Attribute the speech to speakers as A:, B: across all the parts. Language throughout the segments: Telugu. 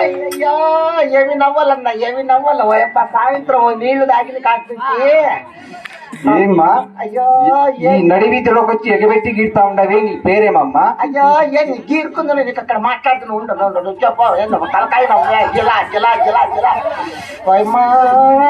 A: అయ్యో ఏమి నవ్వాలన్నా ఏమి నవ్వాల ఓయప్ప సాయంత్రం నీళ్ళు తాగింది కాస్తుంది
B: ఏమ్మా?
A: అయ్యో
B: ఈ
A: ఏ-
B: నడి వీధిలోకి వచ్చి ఎగబెట్టి గీడుతా ఉండవి నీ పేరేమమ్మా?
A: అయ్యో ఏంది గీరుకుందో నీకు అక్కడ మాట్లాడుతూ ఉండదు ఉండదు చెప్పు. ఏందో తలకాయ జిలా జిలా జిలా జిలా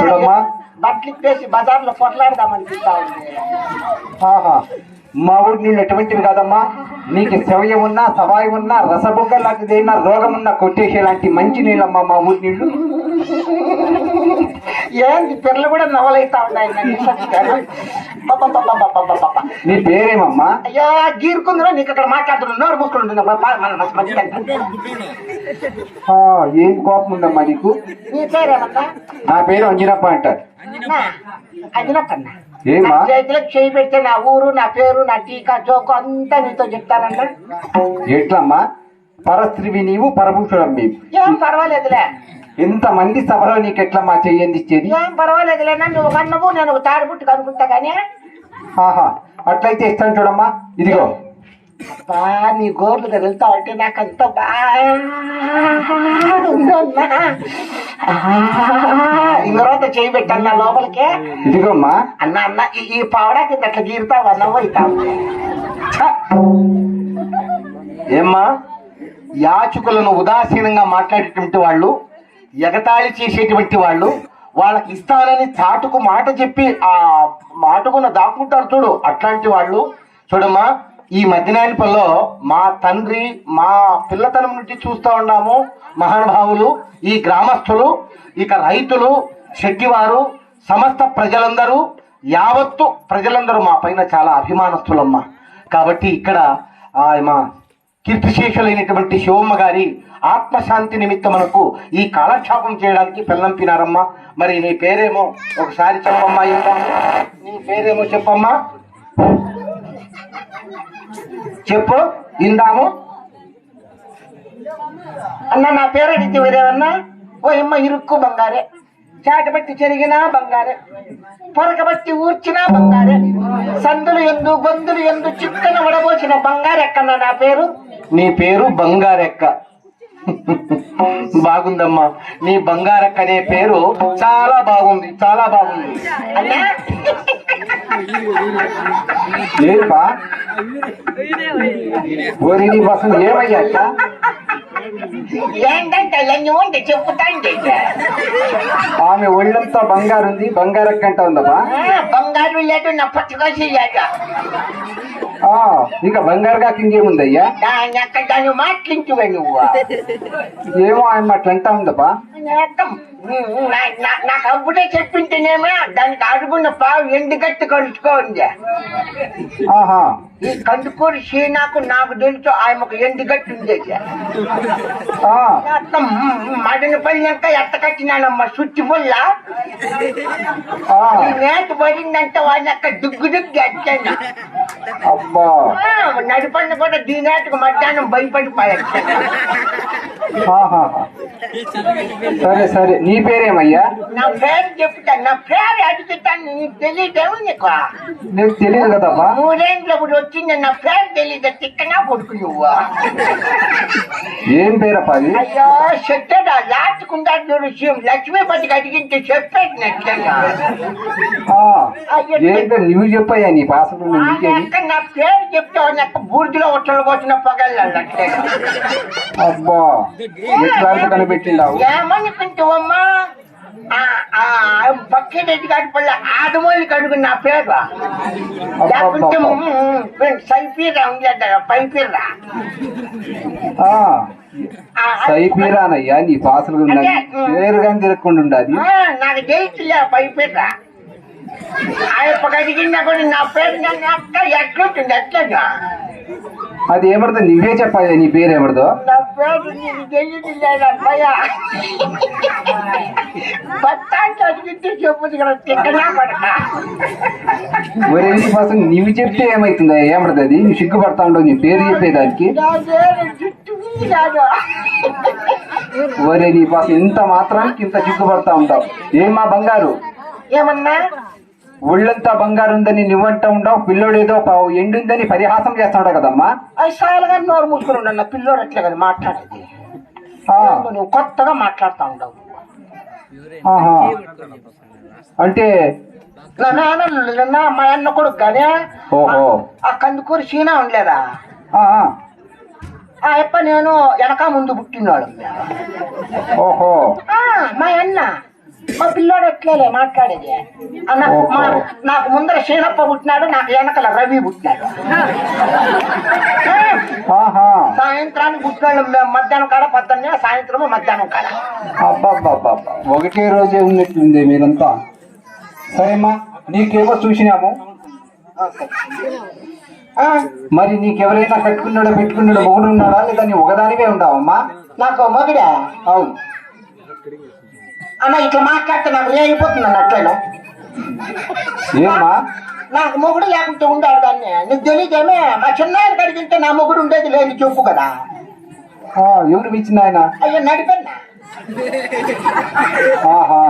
B: చూడమ్మా.
A: బట్టలు ఇప్పేసి బజార్లో కొట్లాడదామనిపిస్తా ఉంది.
B: మా ఊరి నీళ్ళు ఎటువంటివి కాదమ్మా? నీకు శవయం ఉన్నా సవాయి ఉన్నా రసబుగ్గ లాంటిదైనా రోగం ఉన్నా కొట్టేసేలాంటి మంచి నీళ్ళమ్మా మా ఊరి నీళ్ళు.
A: ఏంది పిల్లలు కూడా నవలైతా ఉన్నాయి.
B: నీ పేరేమమ్మా?
A: అయ్యో గీరుకుందిరా నీకు అక్కడ మాట్లాడుతున్నాను. నోరు మూసుకుంటుంది
B: ఏం కోపం ఉందమ్మా నీకు?
A: నీ పేరేమన్నా
B: నా పేరు అంజనప్ప అంటారు.
A: చేతులకు చేయి పెడితే నా ఊరు నా పేరు నా టీకా జోకు అంతా నీతో చెప్తానన్నా.
B: ఎట్లమ్మా? పరస్త్రివి నీవు పరపురుషుడం నీవు
A: ఏం పర్వాలేదులే.
B: ఇంతమంది సభలో నీకు ఎట్లమ్మా చెయ్యంది ఇచ్చేది
A: ఏం పర్వాలేదులేనా నువ్వు కన్నవు నేను ఒక తాడిపుట్టు కనుకుంటా కానీ.
B: ఆహా అట్లయితే ఇస్తాను చూడమ్మా. ఇదిగో.
A: బా నీ గోర్లు వెళ్తా ఉంటే నాకు అంత ఇంకరోత చేయి పెట్టన్నా లోపలికే.
B: ఇదిగోమ్మా.
A: అన్న అన్న ఈ- ఈ పావడాకి అట్లా గీరుతావు అన్నవ్వు అవుతావు
C: ఏమ్మా? యాచకులను ఉదాసీనంగా మాట్లాడేటువంటి వాళ్ళు ఎగతాళి చేసేటువంటి వాళ్ళు వాళ్ళకి ఇస్తానని చాటుకు మాట చెప్పి ఆ మాటకున్న దాక్కుంటారు చూడు అట్లాంటి వాళ్ళు. చూడమ్మా ఈ మధ్యనాయనపల్లో మా తండ్రి మా పిల్లతనం నుంచి చూస్తూ ఉన్నాము మహానుభావులు ఈ గ్రామస్తులు ఇక రైతులు శెట్టివారు సమస్త ప్రజలందరూ యావత్తు ప్రజలందరూ మా పైన చాలా అభిమానస్తులమ్మా. కాబట్టి ఇక్కడ ఆ మా కీర్తిశేషులైనటువంటి శివమ్మ గారి ఆత్మశాంతి నిమిత్తం మనకు ఈ కాలక్షేపం చేయడానికి పిల్లంపినారమ్మా మరి నీ పేరేమో ఒకసారి చెప్పమ్మా నీ పేరేమో చెప్పమ్మా. చెప్పు ఇందాము.
A: అన్న నా పేరు అడిగితే ఓ ఇమ్మ ఇరుక్కు బంగారే. చాటబట్టి చెరిగినా బంగారే. పొరకబట్టి ఊర్చినా బంగారే. సందులు ఎందు గొంతులు ఎందు చిక్కన ఉడబోసిన బంగారెక్కన్నా నా పేరు.
C: నీ పేరు బంగారెక్క. బాగుందమ్మా. నీ బంగారెక్క అనే పేరు చాలా బాగుంది చాలా బాగుంది.
A: అన్నా
B: ఏపా ఓరి నీ బసం ఏమయ్యాక
A: ఏంటంటే ఎన్ని ఉంటే చెప్పుతాండి
B: ఆమె ఒళ్ళంతా బంగారు ఉంది బంగారు ఎక్కంట ఉందమ్మా.
A: బంగారు లేదు నా పట్టుకోసి
B: ఆ, ఇంకా బంగారుగా ఇంకేముందయ్యా
A: దాన్ని అక్కడ దాన్ని మాట్లించువే నువ్వు.
B: ఏమో ఆయన అట్లా అంటా
A: నా- నాకు అప్పుడే చెప్పింటేనేమో దానికి అడుగున్న పావు ఎండు గట్టి కలుసుకోండి
B: ఆహా.
A: ఈ కందుకూరి శ్రీనాకు నాకు తెలుసు ఆయనకు ఎండు గట్టి ఉండేది.
B: ఆ,
A: మడన పడినాక ఎట్ట కట్టినానమ్మ సుత్తి పుల్ల నేత పడిందంటే వాడిని అక్కడ దుగ్గు దుగ్గు
B: అబ్బా.
A: నడిపడిన కూడా దీనేటకు మధ్యాహ్నం భయపడిపోయాడు.
B: ఆహా. సరే సరే. నీ పేరేమయ్యా?
A: నా పేరు చెప్తాను నా పేరు అడుగుతాను నీకు తెలియదేమో నీకు.
B: నీకు తెలియదు కదమ్మా.
A: మూడేండ్ల ఇప్పుడు వచ్చింది నా పేరు తెలియదు తిక్కనా కొడుకు నువ్వు?
B: ఏం పేరప్ప అది?
A: అయ్యో చెట్టడా లాచుకుంటా చూడు శివం లక్ష్మీపతికి అడిగింటే చెప్పేది నచ్చంగా.
B: ఆ, ఏం పేరు? నువ్వు చెప్పయ్యా నీ పాసలు
A: పేరు చెప్తావు నాకు బూర్దిలో ఒట్టలు పోసిన పగళ్ళు
B: అబ్బా ఎట్లా కనిపెట్టిండావు?
A: ఏమనుకుంటావమ్మా? పక్కిరెడ్డి గారి పళ్ళ ఆడమోళ్ళకి అడుగు నా పేరు లేకుంటే. సైపీరా ఉండేదా పైపీరా.
B: ఆ, సైపీరానయ్యా నీ పాసలు పేరుగా తిరగకుండా ఉండాది.
A: నాకు తెలుసులే పైపీరా. ఆయన కూడా నా పేరు ఎట్లుంటుంది ఎట్లా
B: అది ఏమడదో నువ్వే చెప్పాలి నీ పేరు ఏమడదో
A: నా
B: నీ పాసం నువ్వు చెప్తే ఏమైతుందా? ఏమడదు అది నువ్వు సిగ్గుపడతా ఉండవు నీ పేరు చెప్పేదానికి. ఒరే నీ పాసం ఇంత మాత్రానికి ఇంత సిగ్గుపడతా ఉంటావు. ఏమా బంగారు?
A: ఏమన్నా?
B: ఒళ్ళంతా బంగారు ఉందని నువ్వంటా ఉండవు పిల్లోడు ఏదో ఎండుందని పరిహాసం చేస్తాడు కదమ్మా.
A: అవి సాలుగా నోరు మూసుకుని ఉండన్న పిల్లోడు అట్లే కదా మాట్లాడేది. నువ్వు కొత్తగా మాట్లాడుతా ఉండవు.
B: అంటే
A: నాన్న మా అన్న కొడుకు
B: ఓహో.
A: ఆ కందుకూరు సీనా ఉండలేదా?
B: ఆ,
A: అప్ప నేను వెనక ముందు పుట్టినాడు
B: ఓహో.
A: మా అన్న. మా పిల్లోడు ఎట్లేలే మాట్లాడేది. మా నాకు ముందర శీనప్ప పుట్టినాడు నాకు వెనకల రవి పుట్టినాడు. సాయంత్రానికి పుట్టినాడు మధ్యాహ్నం కాడ పొద్దున్నే సాయంత్రం మధ్యాహ్నం కాడ.
B: అబ్బబ్బబ్బబ్బ. ఒకటే రోజే ఉన్నట్లుంది మీరంతా. సరేమ్మా నీకేమో చూసినాము. మరి నీకెవరైనా కట్టుకున్నాడో పెట్టుకున్నాడో ఒకడు ఉన్నాడా లేదా నీ ఒకదానివే ఉండవమ్మా
A: నాకు మగుడా?
B: అవును.
A: అన్న ఇట్లా మాట్లాడితే నాకు రేగిపోతుంది అన్న అట్లనే.
B: ఏమ్మా?
A: నాకు మొగుడు లేకుంటే ఉండాడు దాన్ని. నీకు తెలియదేమే మా చిన్నాయన కడిగింటే నా మొగుడు ఉండేది లేదు చెప్పు కదా.
B: ఎవరు ఇచ్చిన ఆయన
A: అయ్యో నడిపోయినా
B: ఆహా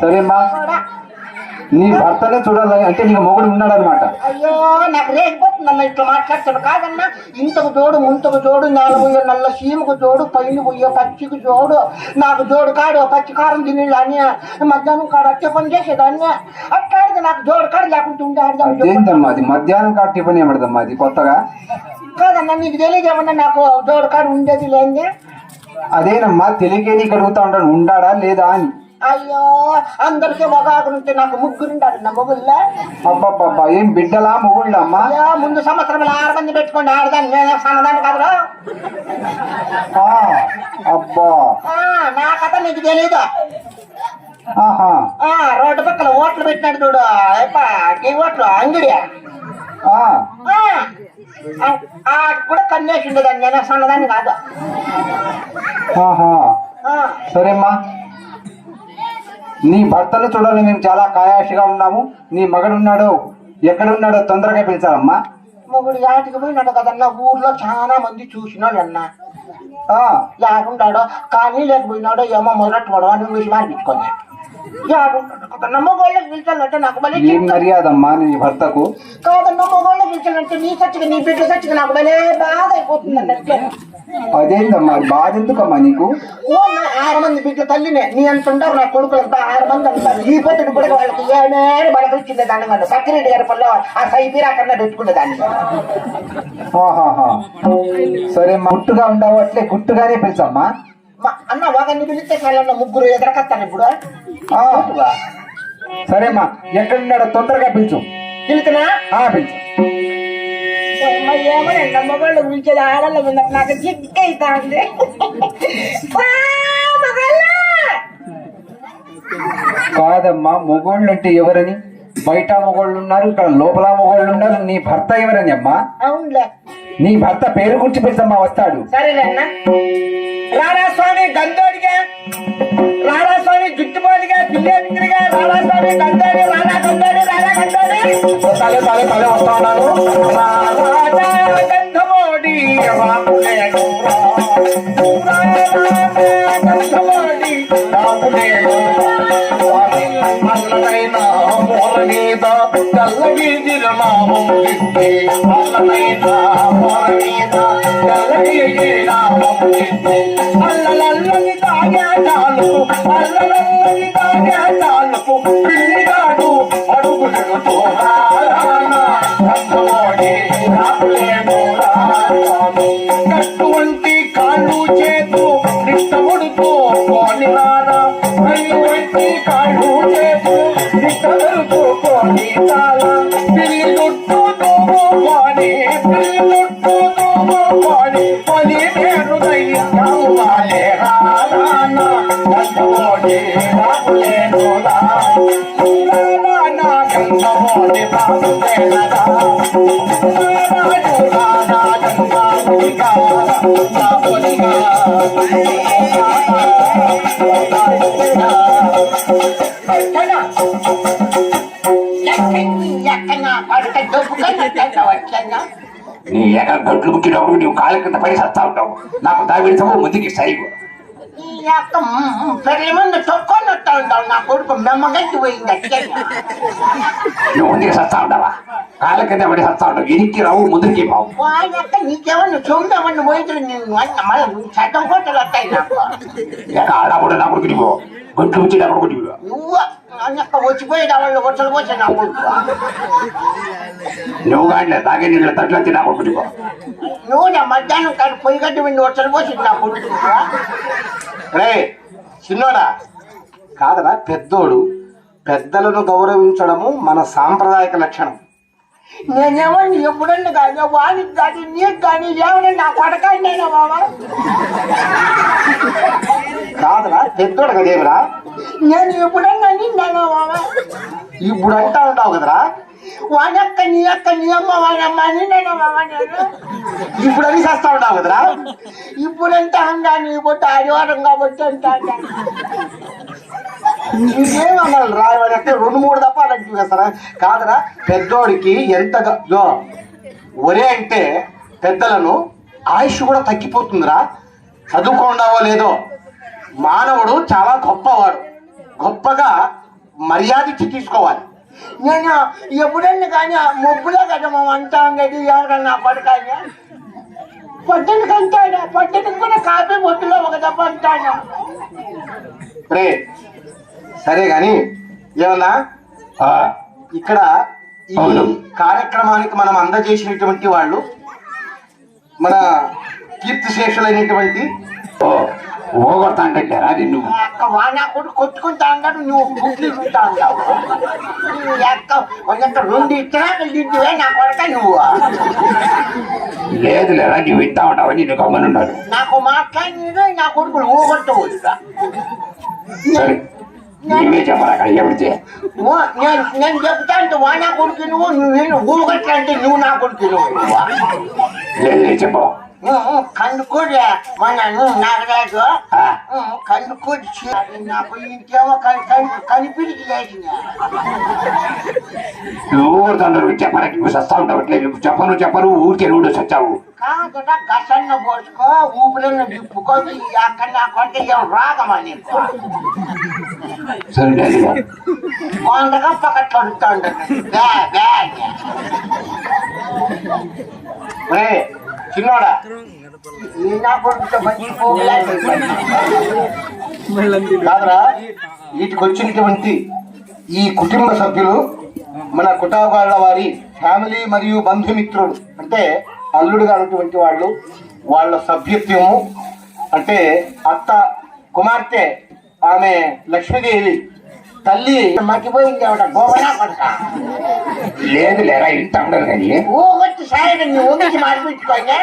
B: సరేమ్మా. నీ భర్తనే చూడాలి అంటే నీకు మొగుడు ఉన్నాడనమాట.
A: అయ్యో నాకు రేగిపోతుంది అన్న ఇట్లా మాట్లాడతాడు కాదన్నా. ఇంతకు జోడు ముంతకు జోడు నాలుగు నల్ల సీమకు జోడు పైన పోయే పచ్చికి జోడు. నాకు జోడు కాడు పచ్చి కారం తినేదాన్ని మధ్యాహ్నం కాడు అట్టే పని చేసేదాన్ని. అట్లాడితే నాకు జోడు కాడు లేకుంటే ఉండే
B: అదేంటమ్మా అది? మధ్యాహ్నం కాదు టిఫిన్ ఏమడదమ్మా అది? కొత్తగా?
A: కాదన్నా నీకు తెలియదేమన్నా నాకు జోడు కాడు ఉండేది లేని?
B: అదేనమ్మా తెలియకే నీకు అడుగుతా ఉంటాను. ఉండాడా లేదా అని?
A: అయ్యో అందరికీ ఒక ఉంటే నాకు ముగ్గురు ఉండాలి నా మొగుల్లో
B: అబ్బబ్బబ్బా ఏం బిడ్డలా మొగుళ్ళ అమ్మా
A: అయ్యో ముందు సంవత్సరం ఆరు మంది పెట్టుకోండి. ఆడదాన్ని నేనే సన్నదాన్ని కాదురా?
B: ఆ, అబ్బా.
A: ఆ, నా కథ నీకు తెలీదు?
B: ఆహా.
A: ఆ రోడ్డు పక్కన ఓట్లు పెట్టినాడు చూడు. అయ్యప్ప ఈ ఓట్లు అంగిడి.
B: ఆ,
A: ఆ, ఆ, ఆ కూడా కన్నేసి ఉండేదాన్ని. నేను సన్నదాన్ని కాదు.
B: ఆహా.
A: ఆ,
B: సరేమ్మా. నీ భర్తను చూడాలని మేము చాలా కాయాషిగా ఉన్నాము. నీ మగడున్నాడో ఎక్కడున్నాడో తొందరగా పిలిచారమ్మా
A: మొగుడు యాటికి పోయినాడు కదన్నా ఊర్లో చాలా మంది చూసినాడు అన్న యాడుండాడో కానీ లేకపోయినాడో ఏమో మొదలట్టు పడవ అని ఇంగ్లీష్ మార్పించుకోండి
B: ఏం మర్యాదమ్మా నీ భర్తకు?
A: కాదన్నా మొగోళ్ళకి పిలిచాలంటే నీ సచ్చిగా నీ బిడ్డ సచ్చిగా నాకు భలే బాధ అయిపోతుంది
B: అదేంటమ్మా బాధ ఎందుకమ్మా నీకు?
A: ఆరు మంది బిడ్డ తల్లినే నీ అంత ఉంటారు నా కొడుకులు అంతా ఆరు మంది అంటారు. ఈ పొద్దున కూడా వాళ్ళకి ఏమేమి బలక ఇచ్చింది దాన్ని కదా సత్యరెడ్డి గారి పనిలో ఆ సైబీరా కన్నా పెట్టుకునే దాన్ని.
B: సరే గుట్టుగా ఉండవు అట్లే గుట్టుగానే పిలిచమ్మా.
A: అన్న ఒకరిని పిలిస్తే చాలా ముగ్గురు ఎదరకత్తాను ఇప్పుడు.
B: ఆ, సరేమ్మా ఎక్కడున్నాడో తొందరగా పిలుచు.
A: పిలుతున్నా?
B: ఆ పిలుచు.
A: ఏమో ఆడళ్ళ మీద నాకు
B: కాదమ్మా మొగోళ్ళు! అంటే ఎవరని? బయట మొగోళ్ళు ఉన్నారు ఇక్కడ లోపల మొగోళ్ళు ఉన్నారు. నీ భర్త ఎవరని అమ్మా?
A: అవునులే.
B: నీ భర్త పేరు గురించి పిలిచమ్మా వస్తాడు
A: స్వామి గంధోడిగా రారా స్వామి జుట్టుబాటుగా పిల్లేమిత్రిగా రారా స్వామి గంధోడి రారా గంధోడి రారా గంధోడి.
B: తలే తలే తలే వస్తా ఉన్నాను
C: గీజిల నామం విప్పి అల్లనైన మూల మీద తెల్ల గీజిల నామం విప్పి
A: అల్లలల్లని తాగాటాలు అల్లలల్లని తాగాటాలకు
C: పిల్లిగాడు అడుగు తిరుగుతూ రారానా కందమోడి రాములేమో రాము నీ ఎక్కడ గొడ్లు ముట్టినప్పుడు నువ్వు కాళ్ళ కింద పడి సస్తా ఉంటావు. నాకు దావిడిసము ముందుకి సరిగ్గా
A: ఈ యొక్క పెళ్ళి ముందు తొక్కొని వస్తా ఉంటావు నా కొడుకు మెమ్మగట్టి పోయింది అట్లా
B: నువ్వు ముందుకు సస్తా ఉండవా కాళ్ళ కింద పడి సస్తా ఉండవు ఇరికి నా
A: నువ్వు నా యొక్క వచ్చిపోయేది వాళ్ళు వచ్చలు పోసే నా కొడుకు
B: నువ్వు కానీ తాగే నీళ్ళు తట్లు వచ్చి నా కొడుకు పో
A: నువ్వు నా మధ్యాహ్నం కానీ పొయ్యి గడ్డి విండి వచ్చలు పోసి నా కొడుకు
C: రే చిన్నోడా కాదరా పెద్దోడు. పెద్దలను గౌరవించడము మన సాంప్రదాయక లక్షణం.
A: నేనేమన్నా ఎప్పుడన్నా కానీ వానికి కానీ నీకు కానీ ఏమన్నా నా కొడకాడినైనా బాబా
C: కాదరా పెద్దోడు కదేమిరా?
A: నేను ఎప్పుడన్నా నిన్నానా బాబా
C: ఇప్పుడు అంటా ఉంటావు కదరా?
A: వాడక్క నీ యొక్క నీ అమ్మ వాడమ్మ నిన్నానా బాబా నేను?
C: ఇప్పుడు అని చేస్తా ఉంటావు కదరా?
A: ఇప్పుడంటే హంగా నీ పొట్టు ఆదివారం కాబట్టి అంటా
C: ఇంకేమన్నాడు రాయవాడి అంటే రెండు మూడు దఫా అడిగి వేస్తారా కాదరా పెద్దోడికి ఎంత ఒరే అంటే పెద్దలను ఆయుష్ కూడా తగ్గిపోతుందిరా. చదువుకోండావో లేదో. మానవుడు చాలా గొప్పవాడు. గొప్పగా మర్యాద ఇచ్చి తీసుకోవాలి.
A: నేను ఎప్పుడన్నా కానీ మొబ్బులో కదా మా అంటా ఉండేది ఎవరన్నా కొడకాని పొద్దున కంటాడా పొద్దున కూడా కాపీ బొట్టులో ఒక దెబ్బ అంటాను
C: రే సరే గాని ఏమన్నా? ఇక్కడ ఈ. కార్యక్రమానికి మనం అందజేసినటువంటి వాళ్ళు మన కీర్తిశేషులైనటువంటి
B: ఓ ఓగొడతా అంటే నిన్ను
A: అక్క వానా కూడా కొట్టుకుంటా అన్నాడు నువ్వు గుడ్లు ఉంటా నువ్వు ఎక్క ఒక రెండు ఇచ్చినాక దిద్దువే నా కొడక నువ్వు.
B: లేదు లేదా? నువ్వు ఇస్తా ఉంటావు? నిన్ను గమ్మనున్నాడు
A: నాకు మాట్లాడినది నా కొడుకులు ఊగొట్టవు
B: సరే నీవే చెప్పరా
A: నేను నేను చెప్తా అంటే వానా కొడుకు నువ్వు నువ్వు నేను ఊగొట్టు అంటే నువ్వు నా కొడుకు నువ్వు
B: లేదు లేదు చెప్పు
A: కందుకూరి మన నాగరాజు కందుకూరి నాకు ఇంకేమో కని కని కనిపిడికి చేసిన
B: నువ్వు ఊరుతాడు చెప్పరా నువ్వు సస్తా నువ్వు చెప్పను చెప్పను ఊరికే నువ్వు సచ్చావు.
A: కాదట గసన్న పోసుకో ఊపిరిని దిప్పుకో అక్కడ నా కొంట ఏం రాగమా నీకు.
B: సరే
A: కొండగా పక్కట్లో
C: రే చిన్నోడా?
A: ఈ
C: వీటికి వచ్చినటువంటి ఈ కుటుంబ సభ్యులు మన కుటాబాళ్ళ వారి ఫ్యామిలీ మరియు బంధుమిత్రులు అంటే అల్లుడుగా ఉన్నటువంటి వాళ్ళు వాళ్ళ సభ్యత్వము అంటే అత్త కుమార్తె ఆమె లక్ష్మీదేవి తల్లి
A: మర్చిపోయింది ఆవిడ గోవనా
B: లేదు లేరా ఇంత ఉండదు కానీ.
A: సాయం మార్పించుకోండి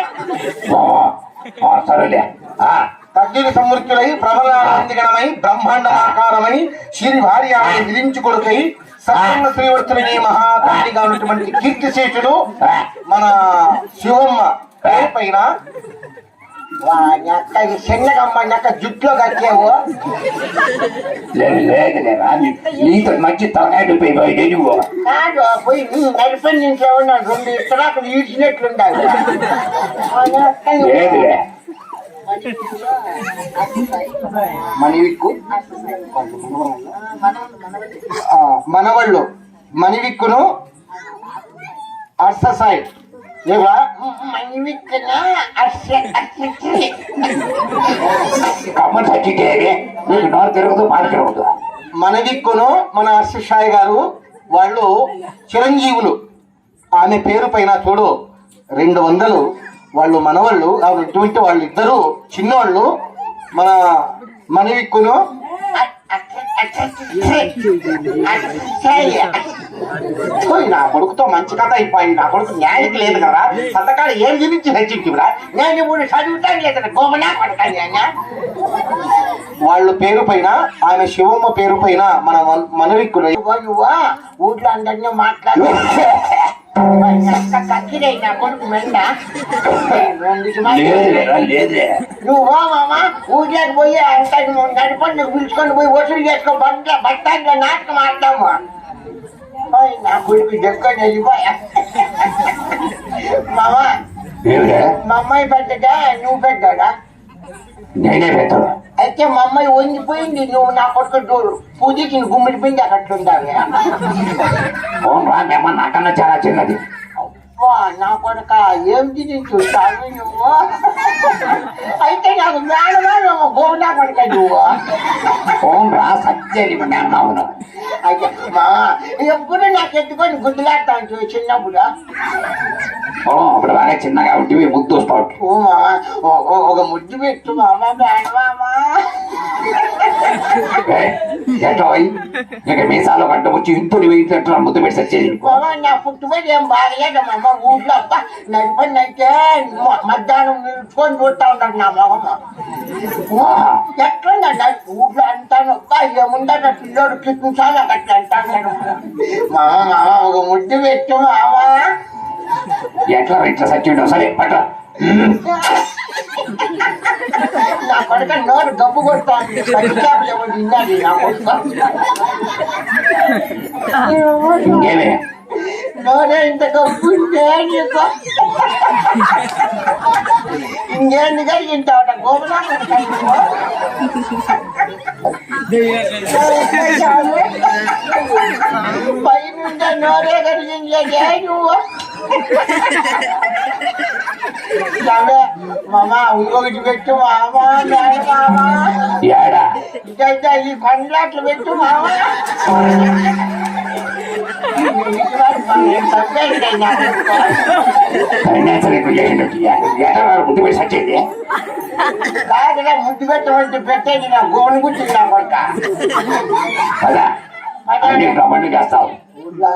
B: ఓ, సరేలే.
C: తగ్గిన సమృద్ధులై ప్రబలానందిగణమై బ్రహ్మాండమాకారమై శ్రీ భార్యాన్ని విధించు కొడుకై సత్యంగ శ్రీవర్తుని మహాతండ్రిగా ఉన్నటువంటి కీర్తిశేషుడు మన శివమ్మ పైన
A: అక్క ఈ చిన్నగమ్మ నక్క జుట్లో కట్టావు.
B: లేదు లేదు లేరా నీ- నీతో మంచి తలకాయ పోయి నువ్వు
A: కాదు పోయి నీ నడిపని రెండు ఇతరాకులు ఈడ్చినట్లుండాలి వాని అక్క? ఈ-
B: లేదులే
C: మణివిక్కు ఆ, మనవళ్ళు. మణివిక్కును అర్ససాయి
B: నీకు నోరు మాట తిరగదు
C: మనదిక్కును మన అర్షసాయి గారు వాళ్ళు చిరంజీవులు. ఆమె పేరు పైన చూడు రెండు వందలు. వాళ్ళు మనవాళ్ళు ఆమె ఇటువంటి వాళ్ళు ఇద్దరు చిన్నోళ్ళు. మన మనవిక్కును నా కొడుకుతో మంచి కథ అయిపోయింది నా కొడుకు న్యాయకి లేదు కదా. సంతకాలు ఏం గురించి హెచ్చింటివిరా
A: నేను మూడు చదువుతాను లేదా గోమనా కొడతాను
C: వాళ్ళ పేరు పైన ఆమె శివమ్మ పేరు పైన మన మనవిక్కులు.
A: నువ్వు ఊర్లో అందరినీ మాట్లాడు. కక్కిరై నా కొడుకు మెండ
B: లేదులేరా లేదులే
A: నువ్వు మామ ఊర్లోకి పోయి అంత నడిపడి నువ్వు పిలుచుకొని పోయి వసూలు చేసుకో బంట బట్టాంట్లో నాటకం ఆడతాము ఓయ్, నా కొడుకు జగ్కొని వెళ్ళిపోయా మామ
B: ఏమిరా
A: మా అమ్మాయి పెద్దదా నువ్వు పెద్దదా
B: నేనే పెద్దోడు.
A: అయితే మా అమ్మాయి వంగిపోయింది నువ్వు నా కొడుకు పూజకి గుమ్మిడి పిండి అట్లుండాలి
D: ఓం రా మేమ నాకన్నా చాలా చిన్నది.
A: నా కొడుక ఏం తిని చూస్తావు నువ్వు? అయితే నాకు మేనమా గోవిందా కొడుక నువ్వు.
D: ఓం రా సత్యని మేమ అవును.
A: అయితే మా ఎప్పుడు నాకు ఎత్తుకొని గుద్దులాడతాను చూ చిన్నప్పుడు.
D: అప్పుడు బాగా చిన్నగా ఉంటివి ముద్దు వస్తావు.
A: ఒక ముద్దు పెట్టు మామ
D: ఎట్లా పోయి ఇక మీసాలో గడ్డ వచ్చి వెయిట్ ఎట్లా ముద్దు పెట్టి సచ్చేది
A: నా పుట్టుబడి ఏం బాగలేదు మామ ఊళ్ళో అబ్బా నడిపండి అయితే మ- మధ్యాహ్నం నిలుచుకొని చూస్తా ఉంటాడు నా మొహం
D: ఆహా.
A: ఎట్లుందండి ఊళ్ళో అంటాను అబ్బా ఏముందట పిల్లోడు కిట్టించాలి అట్లా అంటాను మామ మామ ఒక ముద్దు పెట్టు మామ
D: ఎట్లా ఇట్లా సచ్చిండో సరే పట్ల
A: నా కొడుక నోరు గబ్బు ఎవరు తిన్నాడు నా కొడుకు నోరే ఇంత నీకు? ఇంకేంది కలిగింటావట గోపురా పైన నోరే కలిగించే నువ్వు. మామ ఇంకొకటి పెట్టు మామ మామ. ఇదైతే ఈ పండ్లాట్లు పెట్టు మామ.
D: కన్యాసరికి చేయండి ఎట్లా ముద్దు పెట్టి సచ్చేది
A: కాదురా ముద్దు పెట్టమంటే పెట్టేది నా గోను గుర్తుంది నా కొడుక
D: కదా అన్ని రమ్మని చేస్తావు
A: ఊళ్ళో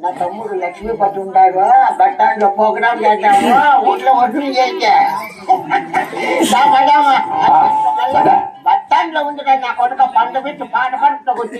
A: నా తమ్ముడు లక్ష్మీపతి ఉంటాడు బట్టాంట్లో ప్రోగ్రామ్ చేద్దాము ఊళ్ళో వడ్లు చేస్తే బట్టాంట్లో ఉంది కదా నా కొడుక పండు పెట్టి పాట పంట కొట్టి